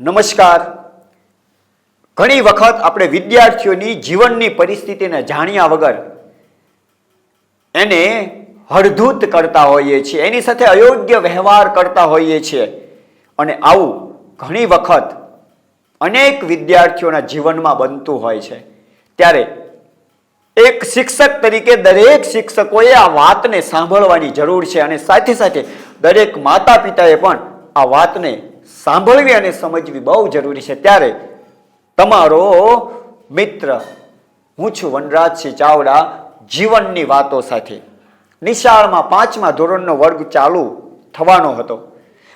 નમસ્કાર. ઘણી વખત આપણે વિદ્યાર્થીઓની જીવનની પરિસ્થિતિને જાણ્યા વગર એને હળધૂત કરતા હોઈએ છીએ, એની સાથે અયોગ્ય વ્યવહાર કરતા હોઈએ છીએ. અને આવું ઘણી વખત અનેક વિદ્યાર્થીઓના જીવનમાં બનતું હોય છે. ત્યારે એક શિક્ષક તરીકે દરેક શિક્ષકોએ આ વાતને સાંભળવાની જરૂર છે અને સાથે સાથે દરેક માતા પિતાએ પણ આ વાતને સાંભળવી અને સમજવી બહુ જરૂરી છે. ત્યારે તમારો મિત્ર, હું છું વનરાજસિંહ ચાવડા, જીવનની વાતો સાથે. નિશાળમાં પાંચમા ધોરણનો વર્ગ ચાલુ થવાનો હતો.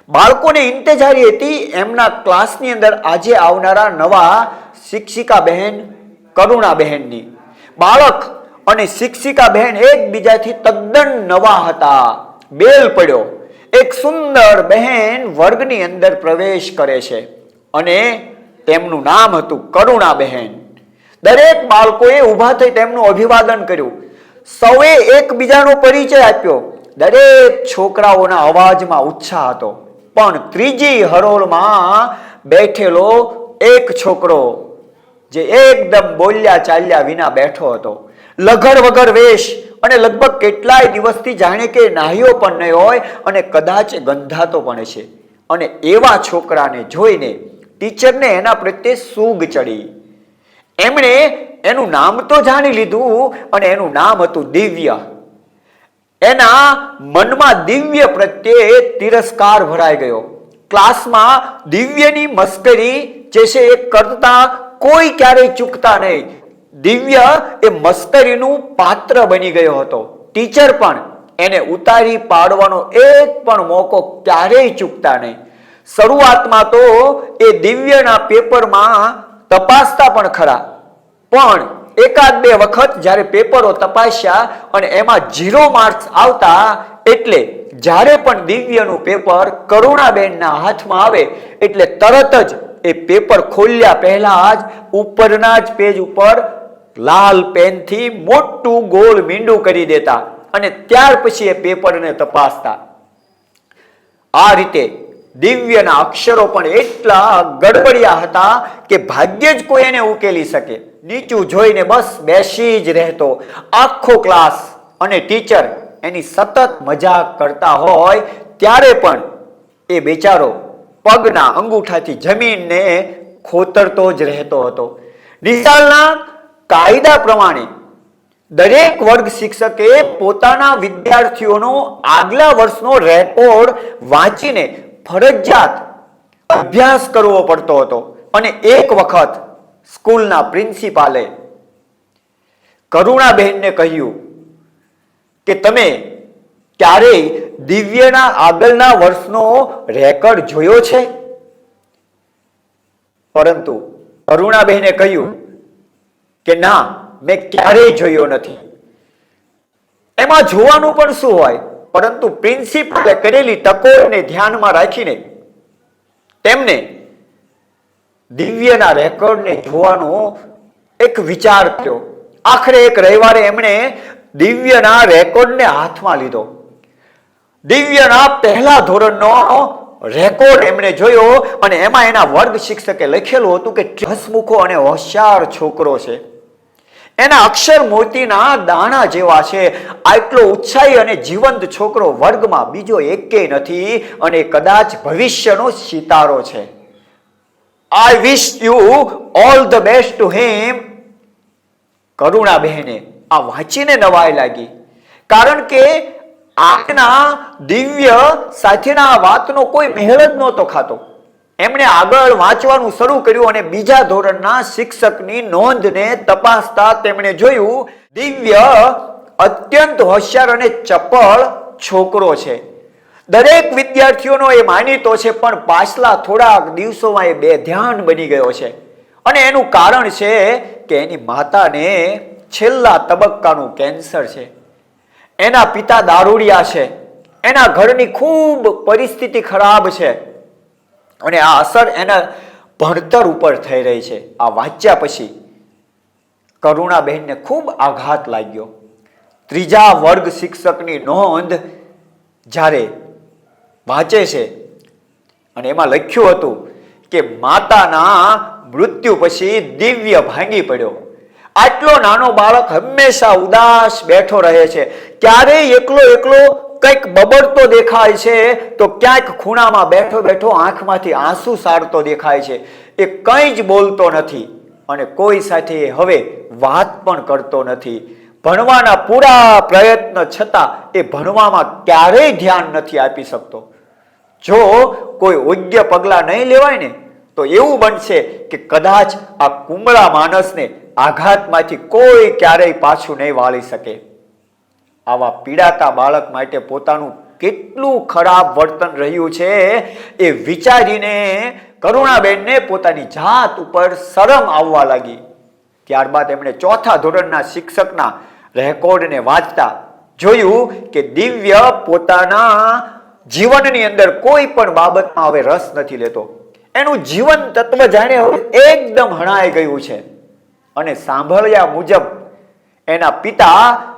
બાળકોને ઇંતજારી હતી. એમના ક્લાસની અંદર આજે આવનારા નવા શિક્ષિકા બહેન કરુણા બહેનની બાળક અને શિક્ષિકા બહેન એકબીજાથી તદ્દન નવા હતા. બેલ પડ્યો. એક સુંદર બહેન વર્ગની અંદર પ્રવેશ કરે છે અને તેમનું નામ હતું કરુણા બહેન. દરેક બાળકોએ ઊભા થઈ તેમનું અભિવાદન કર્યું. સૌએ એકબીજાનો પરિચય આપ્યો. દરેક છોકરાઓના અવાજમાં ઉત્સાહ હતો. પણ ત્રીજી હરોળમાં બેઠેલો એક છોકરો, જે એકદમ બોલ્યા ચાલ્યા વિના બેઠો હતો. લઘર વગર વેશ અને લગભગ કેટલાય દિવસથી જાણે કે નાહ્યો પણ નહીં હોય અને કદાચ ગંધાતો પણ છે અને એવા છોકરાને જોઈને ટીચરને એના પ્રત્યે સૂગ ચડી. એમણે એનું નામ તો જાણી લીધું અને એનું નામ હતું દિવ્ય. એના મનમાં દિવ્ય પ્રત્યે તિરસ્કાર ભરાઈ ગયો. ક્લાસમાં દિવ્યની મસ્કરી જે છે એ કરતા કોઈ ક્યારેય ચૂકતા નહીં. દિવ્ય એ મસ્કરીનું પાત્ર બની ગયો હતો. ટીચર પણ એને ઉતારી પાડવાનો એક પણ મોકો ક્યારેય ચૂકતા નહીં. શરૂઆતમાં તો એ દિવ્યના પેપરમાં તપાસતા પણ ખરા. પણ એકાદ બે વખત જ્યારે પેપરો તપાસ્યા અને એમાં ઝીરો માર્ક્સ આવતા એટલે જ્યારે પણ દિવ્યનું પેપર કરુણાબેનના હાથમાં આવે એટલે તરત જ એ પેપર ખોલ્યા પહેલા જ ઉપરના જ પેજ ઉપર લાલ પેનથી મોટું ગોળ મીંડું કરી દેતા અને ત્યાર પછી એ પેપરને તપાસતા. આ રીતે દિવ્યના અક્ષરો પણ એટલા ગડબડિયા હતા કે ભાગ્યે જ કોઈ એને ઉકેલી શકે. નીચું જોઈને બસ બેસી જ રહેતો. આખો ક્લાસ અને ટીચર એની સતત મજાક કરતા હોય ત્યારે પણ એ બેચારો પગના અંગૂઠાથી જમીનને ખોતરતો જ રહેતો હતો. નિશાળના કાયદા પ્રમાણે દરેક વર્ગ શિક્ષકે પોતાના વિદ્યાર્થીઓનો આગલા વર્ષનો રેકોર્ડ વાંચીને ફરજિયાત અભ્યાસ કરવો પડતો હતો. અને એક વખત સ્કૂલના પ્રિન્સિપાલે કરુણાબહેનને કહ્યું કે તમે ક્યારેય દિવ્યના આગળના વર્ષનો રેકોર્ડ જોયો છે? પરંતુ કરુણાબહેને કહ્યું કે ના, મેં ક્યારેય જોયો નથી. એમાં જોવાનું પણ શું હોય? પરંતુ પ્રિન્સિપલે કરેલી તકોને ધ્યાનમાં રાખીને તેમને દિવ્યના રેકોર્ડને જોવાનો એક વિચાર થયો આખરે એક રવિવારે એમણે દિવ્યના રેકોર્ડને હાથમાં લીધો. દિવ્યના પહેલા ધોરણનો રેકોર્ડ એમણે જોયો અને એમાં એના વર્ગ શિક્ષકે લખેલું હતું કે હસમુખો અને હોશિયાર છોકરો છે. એના અક્ષર મોતીના દાણા જેવા છે. આટલો ઉત્સાહી અને જીવંત છોકરો વર્ગમાં બીજો એકેય નથી અને કદાચ ભવિષ્યનો સિતારો છે. I wish you all the best to him Karuna બહેને આ વાંચીને નવાઈ લાગી. કારણ કે આજના દિવ્ય સાથેના વાતનો કોઈ મેળ જ નહોતો ખાતો. એમણે આગળ વાંચવાનું શરૂ કર્યું અને બીજા ધોરણના શિક્ષકની નોંધને તપાસતા તેમણે જોયું, દિવ્ય, અત્યંત હોશિયાર અને ચપળ છોકરો છે. દરેક વિદ્યાર્થીઓનો એ માનીતો છે, પણ પાછલા થોડાક દિવસોમાં એ બે ધ્યાન બની ગયો છે. અને એનું કારણ છે કે એની માતાને છેલ્લા તબક્કાનું કેન્સર છે. એના પિતા દારૂડિયા છે. એના ઘરની ખૂબ પરિસ્થિતિ ખરાબ છે. અને આ અસર એના ભણતર ઉપર થઈ રહી છે. આ વાંચ્યા પછી કરુણાબહેનને ખૂબ આઘાત લાગ્યો. ત્રીજા વર્ગ શિક્ષકની નોંધ જ્યારે વાંચે છે અને એમાં લખ્યું હતું કે માતાના મૃત્યુ પછી દિવ્ય ભાંગી પડ્યો. આટલો નાનો બાળક હંમેશા ઉદાસ બેઠો રહે છે. ક્યારેય એકલો એકલો કંઈક બબડતો દેખાય છે, તો ક્યાંક ખૂણામાં બેઠો બેઠો આંખમાંથી આંસુ સારતો દેખાય છે. એ કંઈ જ બોલતો નથી અને કોઈ સાથે હવે વાત પણ કરતો નથી. ભણવાના પૂરા પ્રયત્ન છતાં એ ભણવામાં ક્યારેય ધ્યાન નથી આપી શકતો. જો કોઈ યોગ્ય પગલાં નહીં લેવાય ને, તો એવું બનશે કે કદાચ આ કુમળા માણસને આઘાતમાંથી કોઈ ક્યારેય પાછું નહીં વાળી શકે. આવા પીડાતા બાળક માટે પોતાનું કેટલું ખરાબ વર્તન રહ્યું છે એ વિચારીને કરુણાબેનને પોતાની જાત ઉપર શરમ આવવા લાગી. ત્યારબાદ એમણે ચોથા ધોરણના શિક્ષકના રેકોર્ડને વાંચતા જોયું કે દિવ્ય પોતાના જીવનની અંદર કોઈ પણ બાબતમાં હવે રસ નથી લેતો. એનું જીવન તત્વ જાણે હવે એકદમ હણાઈ ગયું છે. અને સાંભળ્યા મુજબ એના પિતા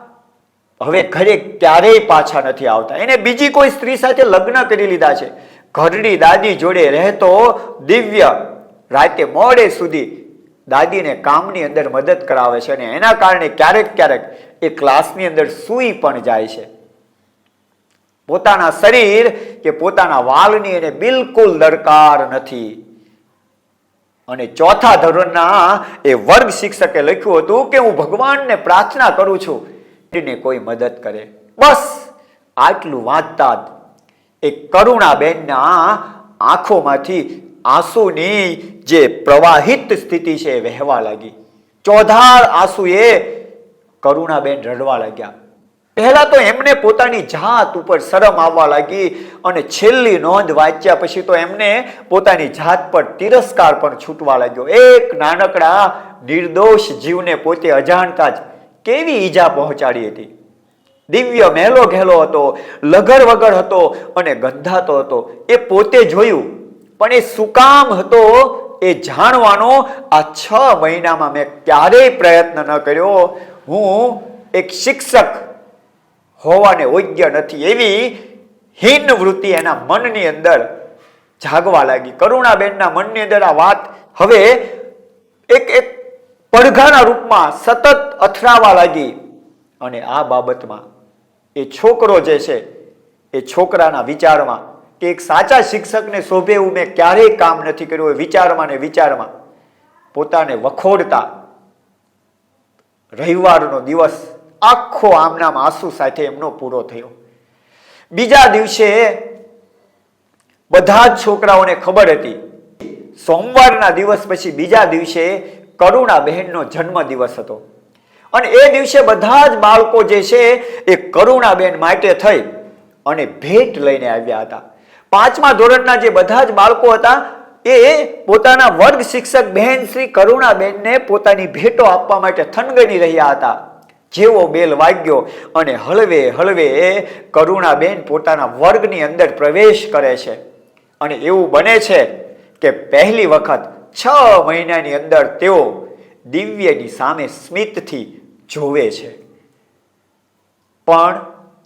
હવે ઘરે ક્યારેય પાછા નથી આવતા. એને બીજી કોઈ સ્ત્રી સાથે લગ્ન કરી લીધા છે. ઘરની દાદી જોડે રહેતો દિવ્ય રાતે મોડે સુધી દાદીને કામની અંદર મદદ કરાવે છે અને એના કારણે ક્યારેક ક્યારેક એ ક્લાસની અંદર સૂઈ પણ જાય છે. પોતાના શરીર કે પોતાના વાલની એને બિલકુલ દરકાર નથી. અને ચોથા ધોરણના એ વર્ગ શિક્ષકે લખ્યું હતું કે હું ભગવાનને પ્રાર્થના કરું છું એને કોઈ મદદ કરે. બસ, આટલું વાંચતા જ એ કરુણાબેનના આંખોમાંથી આંસુની જે પ્રવાહિત સ્થિતિ છે એ વહેવા લાગી. ચોધાર આંસુએ કરુણાબેન રડવા લાગ્યા. પહેલા તો એમને પોતાની જાત ઉપર શરમ આવવા લાગી અને છેલ્લી નોંધ વાંચ્યા પછી તો એમને પોતાની જાત પર તિરસ્કાર પણ છૂટવા લાગ્યો. એક નાનકડા નિર્દોષ જીવને પોતે અજાણતા જ કેવી ઈજા પહોંચાડી હતી? દિવ્ય મહેલો ઘેલો હતો, લગર વગર હતો અને ગંધાતો હતો. એ પોતે જોયું, પણ એ સુકામ હતો એ જાણવાનો આ છ મહિનામાં મેં ક્યારેય પ્રયત્ન ન કર્યો. હું એક શિક્ષક હોવાને યોગ્ય નથી એવી હીન વૃત્તિ એના મનની અંદર જાગવા લાગી. કરુણાબેનના મનની અંદર આ વાત. હવે એક એક પડઘાના રૂપમાં સતત અથડાવા લાગી. અને આ બાબતમાં એ છોકરો જે છે, એ છોકરાના વિચારમાં કે એક સાચા શિક્ષકને શોભે એવું મેં ક્યારેય કામ નથી કર્યું, એ વિચારમાં ને વિચારમાં પોતાને વખોડતા રવિવારનો દિવસ આખો આમનામ આંસુ સાથે એમનો પૂરો થયો. બીજા દિવસે બધા જ છોકરાઓને ખબર હતી. સોમવારના દિવસ પછી બીજા દિવસે કરુણા બહેનનો જન્મ દિવસ હતો. અને એ દિવસે બધા જ બાળકો જે છે એ કરુણાબેન માટે થઈ અને ભેટ લઈને આવ્યા હતા. પાંચમા ધોરણના જે બધા જ બાળકો હતા, એ પોતાના વર્ગ શિક્ષક બહેન શ્રી કરુણાબેનને પોતાની ભેટો આપવા માટે થનગની રહ્યા હતા. જેવો બેલ વાગ્યો અને હળવે હળવે કરુણાબેન પોતાના વર્ગની અંદર પ્રવેશ કરે છે. અને એવું બને છે કે પહેલી વખત છ મહિનાની અંદર તેઓ દિવ્યની સામે સ્મિતથી જોવે છે. પણ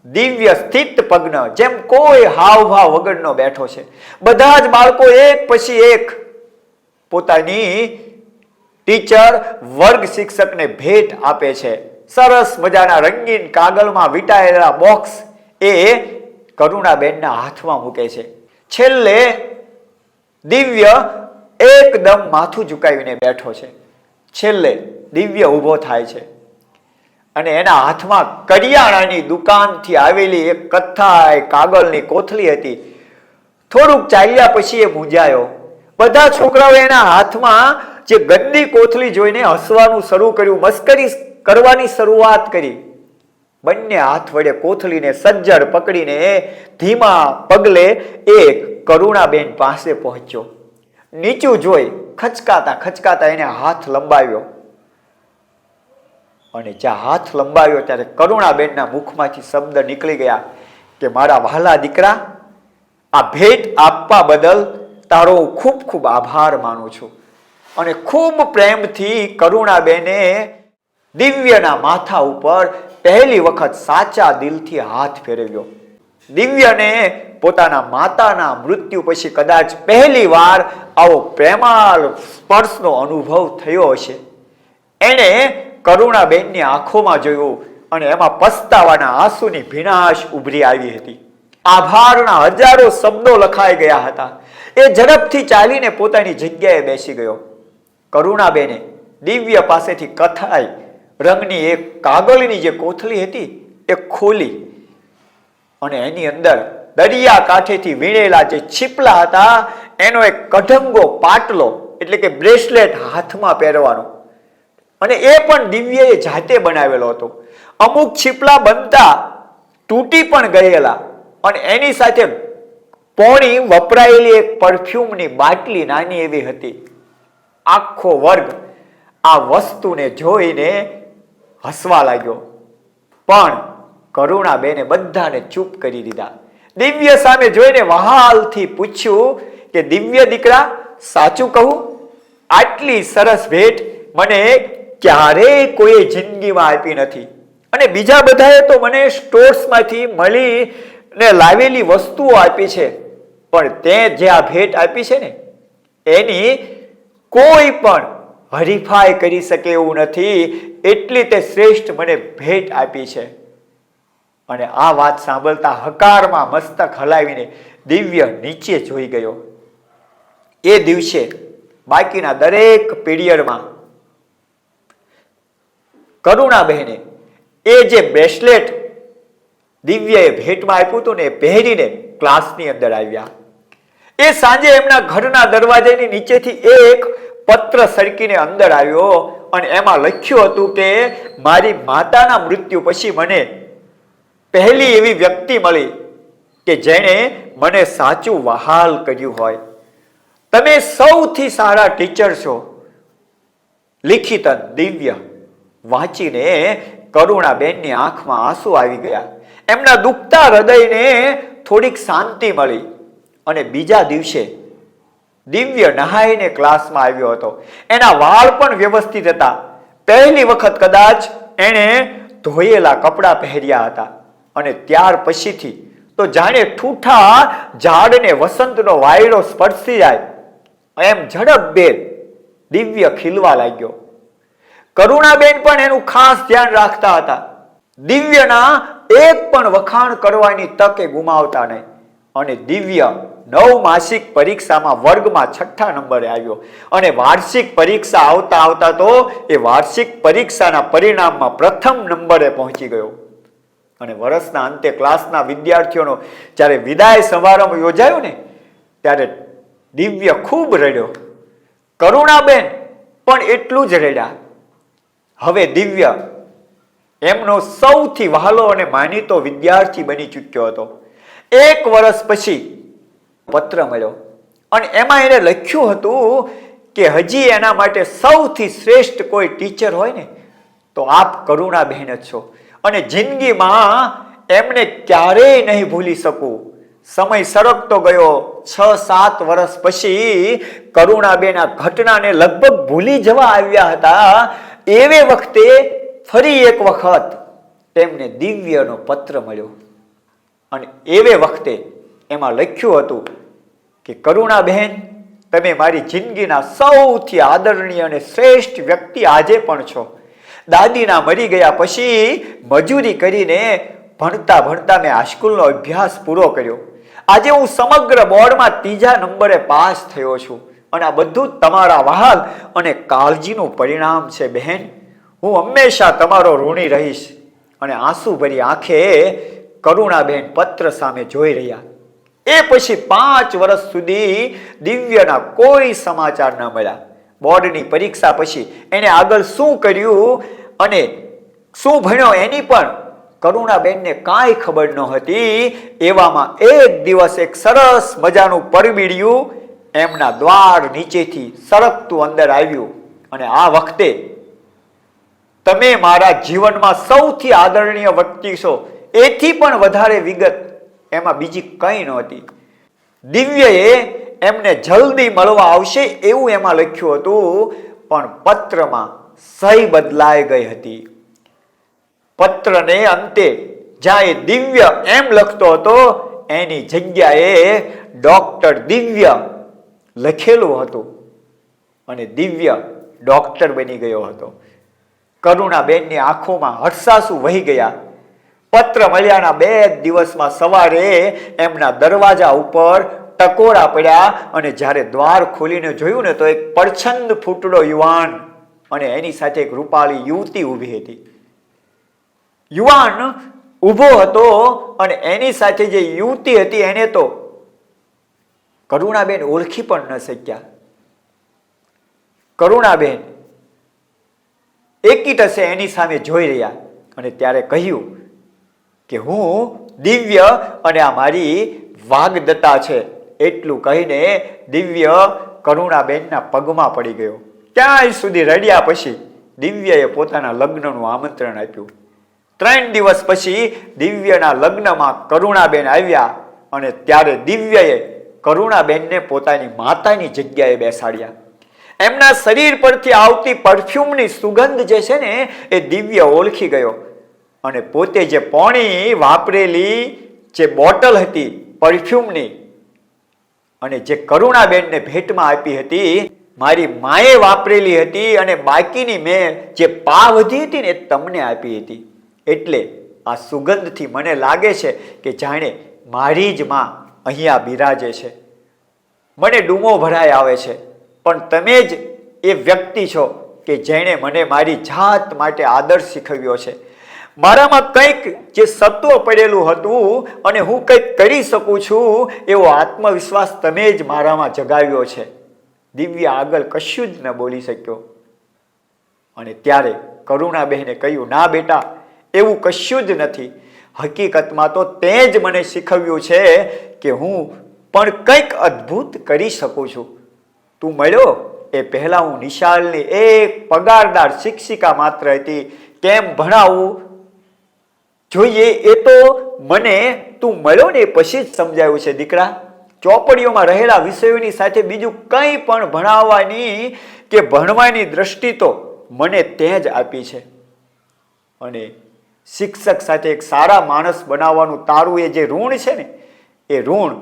દિવ્ય સ્થિત પગ્ન જેમ કોઈ હાવભાવ વગરનો બેઠો છે. બધા જ બાળકો એક પછી એક પોતાની ટીચર, વર્ગ શિક્ષકને ભેટ આપે છે. સરસ મજાના રંગીન કાગળમાં વીંટાયેલા બોક્સ એ કરુણાબેનના હાથમાં મૂકે છે. છેલ્લે દિવ્ય એકદમ માથું ઝુકાવીને બેઠો છે. છેલ્લે દિવ્ય ઊભો થાય છે. અને એના હાથમાં કરિયાણાની દુકાનથી આવેલી એક કથ્થાય કાગળની કોથળી હતી. થોડુંક ચાલ્યા પછી એ મૂંઝાયો બધા છોકરાઓ એના હાથમાં જે ગંદી કોથળી જોઈને હસવાનું શરૂ કર્યું, મસ્કરી કરવાની શરૂઆત કરી. બંને હાથ વડે કોથળીને સજ્જડ પકડીને ધીમા પગલે એ કરુણાબેન પાસે પહોંચ્યો. નીચું જોઈ ખચકાતા ખચકાતા એને હાથ લંબાવ્યો. અને જ્યાં હાથ લંબાવ્યો ત્યારે કરુણાબેનના મુખમાંથી શબ્દ નીકળી ગયા કે મારા વહાલા દીકરા, આ ભેટ આપવા બદલ તારો હું ખૂબ ખૂબ આભાર માનું છું. અને ખૂબ પ્રેમથી કરુણાબેને દિવ્યના માથા ઉપર પહેલી વખત સાચા દિલથી હાથ ફેરવ્યો. દિવ્યને પોતાના માતાના મૃત્યુ પછી કદાચ પહેલી વાર આવો પ્રેમાળ સ્પર્શનો અનુભવ થયો હશે. એણે કરુણાબેનની આંખોમાં જોયું અને એમાં પસ્તાવાના આંસુની ભીનાશ ઉભરી આવી હતી. આભારના હજારો શબ્દો લખાઈ ગયા હતા. એ ઝડપથી ચાલીને પોતાની જગ્યાએ બેસી ગયો. કરુણાબેને દિવ્ય પાસેથી કથાઈ રંગની એક કાગળની જે કોથળી હતી એ ખોલી અને એની અંદર દરિયા કાંઠેથી વીણેલા જે છીપલા હતા, એનો એક કઢંગો પાટલો, એટલે કે બ્રેસલેટ હાથમાં પહેરવાનો. અને એ પણ દિવ્યએ જાતે બનાવેલો હતો. અમુક છીપલા બનતા તૂટી પણ ગયેલા. અને એની સાથે પોણી વપરાયેલી એક પરફ્યુમની બાટલી નાની એવી હતી. આખો વર્ગ આ વસ્તુને જોઈને હસવા લાગ્યો. પણ કરુણાબેને બધાને ચૂપ કરી દીધા. દિવ્ય સામે જોઈને વહાલથી પૂછ્યું કે, દિવ્ય દીકરા, સાચું કહું? આટલી સરસ ભેટ મને ક્યારેય કોઈએ જિંદગીમાં આપી નથી. અને બીજા બધાએ તો મને સ્ટોર્સમાંથી મળી ને લાવેલી વસ્તુઓ આપી છે. પણ તે જે આ ભેટ આપી છે ને, એની કોઈ પણ હરીફાઈ કરી શકે એવું નથી. એટલી તે શ્રેષ્ઠ મને ભેટ આપી છે. અને આ વાત સાંભળતા હકારમાં મસ્તક હલાવીને દિવ્ય નીચે જોઈ ગયો. એ દિવસે બાકીના દરેક પીરિયડમાં કરુણાબહેને એ જે બ્રેસલેટ દિવ્યએ ભેટમાં આપ્યું હતું ને એ પહેરીને ક્લાસની અંદર આવ્યા. એ સાંજે એમના ઘરના દરવાજાની નીચેથી એક પત્ર સરકીને અંદર આવ્યો અને એમાં લખ્યું હતું કે, મારી માતાના મૃત્યુ પછી મને પહેલી એવી વ્યક્તિ મળી કે જેણે મને સાચું વહાલ કર્યું હોય. તમે સૌથી સારા ટીચર છો. લિખિતન દિવ્ય. વાંચીને કરુણાબેનની આંખમાં આંસુ આવી ગયા. એમના દુખતા હૃદયને થોડીક શાંતિ મળી. અને બીજા દિવસે દિવ્ય નહાઈને ક્લાસમાં આવ્યો હતો. એના વાળ પણ વ્યવસ્થિત હતા. પહેલી વખત કદાચ એણે ધોયેલા કપડાં પહેર્યા હતા. અને ત્યાર પછીથી તો જાણે ઠૂઠા ઝાડને વસંતનો વાયડો સ્પર્શી જાય. એમ ઝડપભેર દિવ્ય ખીલવા લાગ્યો. કરુણાબેન પણ એનું ખાસ ધ્યાન રાખતા હતા. દિવ્યના એક પણ વખાણ કરવાની તકે ગુમાવતા નહીં. અને દિવ્ય નવ માસિક પરીક્ષામાં વર્ગમાં છઠ્ઠા નંબરે આવ્યો. અને વાર્ષિક પરીક્ષા આવતા આવતા તો એ વાર્ષિક પરીક્ષાના પરિણામમાં પ્રથમ નંબરે પહોંચી ગયો. અને વર્ષના અંતે ક્લાસના વિદ્યાર્થીઓનો જ્યારે વિદાય સમારંભ યોજાયો ને, ત્યારે દિવ્ય ખૂબ રડ્યો. કરુણાબેન, પણ એટલું જ રડ્યા. હવે દિવ્ય એમનો સૌથી વહાલો અને માનીતો વિદ્યાર્થી બની ચૂક્યો હતો. એક વર્ષ પછી પત્ર મળ્યો. અને એમાં એને લખ્યું હતું કે હજી એના માટે સૌથી શ્રેષ્ઠ કોઈ ટીચર હોય ને, તો આપ કરુણાબહેન જ છો. અને જિંદગીમાં એમને ક્યારેય નહીં ભૂલી શકું. સમય સરકતો ગયો. છ, સાત વર્ષ પછી કરુણાબેન ઘટનાને લગભગ ભૂલી જવા આવ્યા હતા. એવે વખતે ફરી એક વખત તેમને દિવ્યનો પત્ર મળ્યો. અને એવે વખતે એમાં લખ્યું હતું કે કરુણાબહેન તમે મારી જિંદગીના સૌથી આદરણીય અને શ્રેષ્ઠ વ્યક્તિ આજે પણ છો. દાદીના મરી ગયા પછી મજૂરી કરીને ભણતા ભણતા મેં હાઈસ્કૂલનો અભ્યાસ પૂરો કર્યો. આજે હું સમગ્ર બોર્ડમાં ત્રીજા નંબરે પાસ થયો છું. અને આ બધું તમારા વહાલ અને કાળજીનું પરિણામ છે, બહેન. હું હંમેશા તમારો ઋણી રહીશ. અને આંસુ ભરી આંખે કરુણાબેન પત્ર સામે જોઈ રહ્યા. એ પછી પાંચ વર્ષ સુધી દિવ્યના કોઈ સમાચાર ન મળ્યા. બોર્ડની પરીક્ષા પછી એને આગળ શું કર્યું? અને શું ભણ્યો એની પણ કરુણાબેનને કાંઈ ખબર ન હતી. એવામાં એક દિવસ એક સરસ મજાનું પરબીડિયું એમના દ્વાર નીચેથી સરકતું અંદર આવ્યું. અને આ વખતે તમે મારા જીવનમાં સૌથી આદરણીય વ્યક્તિ છો. એથી પણ વધારે વિગત એમાં બીજી કંઈ નહોતી દિવ્યએ એમને જલ્દી મળવા આવશે એવું એમાં લખ્યું હતું. પણ પત્રમાં સહી બદલાઈ ગઈ હતી. પત્રને અંતે જ્યાં એ દિવ્ય એમ લખતો હતો, એની જગ્યાએ ડોક્ટર દિવ્ય લખેલું હતું અને દિવ્ય ડોક્ટર બની ગયો હતો. કરુણાબેનની આંખોમાં હર્ષાસુ વહી ગયા. પત્ર મળ્યાના બે દિવસમાં સવારે એમના દરવાજા ઉપર ટકોરા પડ્યા અને જ્યારે દ્વાર ખોલીને જોયું ને તો એક પડછંદ ફૂટડો યુવાન અને એની સાથે એક રૂપાળી યુવતી ઊભી હતી. યુવાન ઊભો હતો અને એની સાથે જે યુવતી હતી એને તો કરુણાબેન ઓળખી પણ ન શક્યા. કરુણાબેન એકીટસે એની સામે જોઈ રહ્યા અને ત્યારે કહ્યું કે હું દિવ્ય અને આ મારી વાગદત્તા છે. એટલું કહીને દિવ્ય કરુણાબેનના પગમાં પડી ગયો. ક્યાંય સુધી રડ્યા પછી દિવ્યએ પોતાના લગ્નનું આમંત્રણ આપ્યું. ત્રણ દિવસ પછી દિવ્યના લગ્નમાં કરુણાબેન આવ્યા અને ત્યારે દિવ્યએ કરુણાબેનને પોતાની માતાની જગ્યાએ બેસાડ્યા. એમના શરીર પરથી આવતી પરફ્યુમની સુગંધ જે છે ને, એ દિવ્ય ઓળખી ગયો અને પોતે જે પોણી વાપરેલી જે બોટલ હતી પરફ્યુમની અને જે કરુણાબેનને ભેટમાં આપી હતી મારી માએ વાપરેલી હતી અને બાકીની મેં જે પા વધી હતી ને એ તમને આપી હતી. એટલે આ સુગંધથી મને લાગે છે કે જાણે મારી જ માં અહીંયા બિરાજે છે. મને ડૂમો ભરાય આવે છે. પણ તમે જ એ વ્યક્તિ છો કે જેણે મને મારી જાત માટે આદર શીખવ્યો છે. મારામાં કંઈક જે સત્વ પડેલું હતું અને હું કંઈક કરી શકું છું એવો આત્મવિશ્વાસ તમે જ મારામાં જગાવ્યો છે. દિવ્ય આગળ કશું જ ન બોલી શક્યો. અને ત્યારે કરુણાબહેને કહ્યું, ના બેટા, એવું કશું જ નથી. હકીકતમાં તો તે જ મને શીખવ્યું છે કે હું પણ કંઈક અદ્ભુત કરી શકું છું. તું મળ્યો? એ પહેલાં હું નિશાળની એક પગારદાર શિક્ષિકા માત્ર હતી. કેમ ભણાવવું જોઈએ, એ તો મને તું મળ્યો ને પછી જ સમજાયું છે, દીકરા. ચોપડીઓમાં રહેલા વિષયોની સાથે બીજું કંઈ પણ ભણાવવાની કે ભણવાની દ્રષ્ટિ તો મને તે જ આપી છે. અને શિક્ષક સાથે એક સારા માણસ બનાવવાનું તારું એ જે ઋણ છે ને, એ ઋણ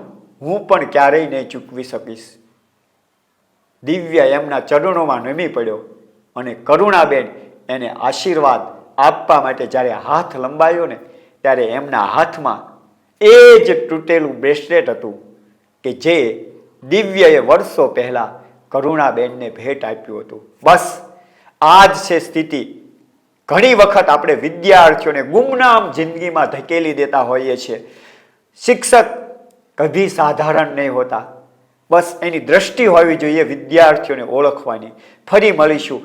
હું પણ ક્યારેય નહીં ચૂકવી શકીશ. દિવ્ય એમના ચરણોમાં નમી પડ્યો અને કરુણાબેન એને આશીર્વાદ આપવા માટે જ્યારે હાથ લંબાયો ને, ત્યારે એમના હાથમાં એ જ તૂટેલું બ્રેસલેટ હતું. કે જે દિવ્યએ વર્ષો પહેલાં કરુણાબેનને ભેટ આપ્યું હતું. બસ, આ જ છે સ્થિતિ. ઘણી વખત આપણે વિદ્યાર્થીઓને ગુમનામ જિંદગીમાં ધકેલી દેતા હોઈએ છીએ. શિક્ષક કભી સાધારણ નહીં હોતા. બસ, એની દ્રષ્ટિ હોવી જોઈએ વિદ્યાર્થીઓને ઓળખવાની. ફરી મળીશું.